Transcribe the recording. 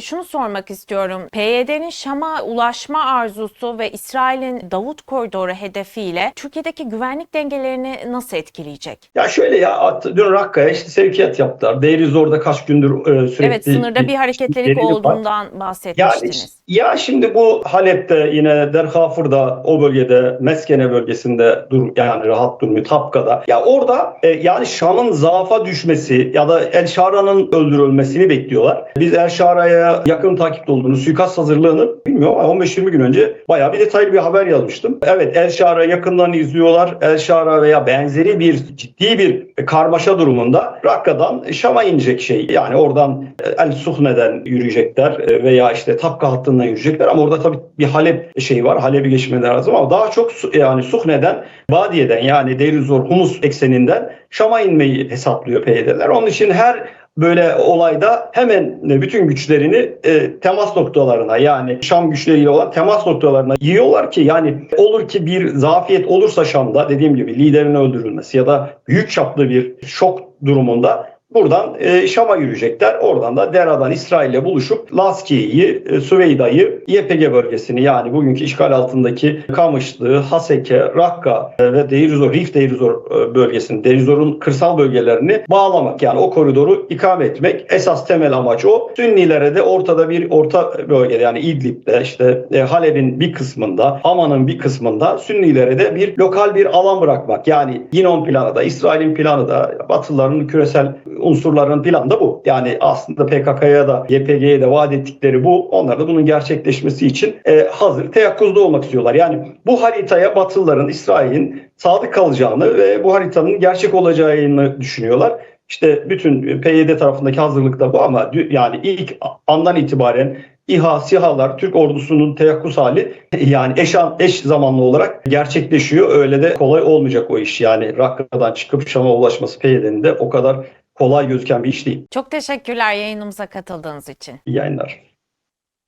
şunu sormak istiyorum. PYD'nin Şam'a ulaşma arzusu ve İsrail'in Davut Koridoru hedefiyle Türkiye'deki güvenlik dengelerini nasıl etkileyecek? Ya şöyle ya dün Rakka'ya işte sevkiyat yaptılar. Deirizor'da kaç gündür e, sürekli Evet sınırda bir hareketlilik var. olduğundan Yani bahsetmiştiniz. ya şimdi bu Halep'te yine Derhafır'da o bölgede Meskene bölgesinde dur yani rahat durmuyor Tapka'da. Ya orada e, yani Şam'ın zaafa düşmesi ya da El Şara'nın öldürülmesini bekliyorlar. Biz El Şara'ya yakın takipte olduğunu, suikast hazırlığını bilmiyorum ama 15-20 gün önce bayağı bir detaylı bir haber yazmıştım. Evet El Şara yakından izliyorlar. El Şara veya benzeri bir ciddi bir karmaşa durumunda Rakka'dan Şam'a inecek şey. Yani oradan El Suhne'den yürüyecekler e, veya işte Tapka hattından yürüyecekler ama orada tabii bir Halep şeyi var. Halep'i geçmeleri lazım ama daha çok yani Suhne'den, Badiye'den yani Deirizor Humus ekseninden Şam'a inmeyi hesaplıyor PYD'ler. Onun için her böyle olayda hemen bütün güçlerini e, temas noktalarına yani Şam güçleriyle olan temas noktalarına yiyorlar ki yani olur ki bir zafiyet olursa Şam'da dediğim gibi liderin öldürülmesi ya da büyük çaplı bir şok durumunda Buradan e, Şam'a yürüyecekler. Oradan da Dera'dan İsrail'le buluşup Laskiye'yi, e, Süveyda'yı, YPG bölgesini yani bugünkü işgal altındaki Kamışlı, Haseke, Rakka e, ve Deirizor, Rif Deirizor e, bölgesini, Deirizor'un kırsal bölgelerini bağlamak. Yani o koridoru ikame etmek. Esas temel amaç o. Sünnilere de ortada bir orta bölgede yani İdlib'de işte e, Halep'in bir kısmında, Aman'ın bir kısmında Sünnilere de bir lokal bir alan bırakmak. Yani Yinon planı da, İsrail'in planı da, Batılıların küresel unsurların planı da bu. Yani aslında PKK'ya da YPG'ye de vaat ettikleri bu. Onlar da bunun gerçekleşmesi için e, hazır teyakkuzda olmak istiyorlar. Yani bu haritaya Batılıların, İsrail'in sadık kalacağını ve bu haritanın gerçek olacağını düşünüyorlar. İşte bütün PYD tarafındaki hazırlık da bu ama yani ilk andan itibaren İHA, SİHA'lar, Türk ordusunun teyakkuz hali yani eş, an- eş zamanlı olarak gerçekleşiyor. Öyle de kolay olmayacak o iş. Yani Rakka'dan çıkıp Şam'a ulaşması PYD'nin de o kadar kolay gözüken bir iş değil. Çok teşekkürler yayınımıza katıldığınız için. İyi yayınlar.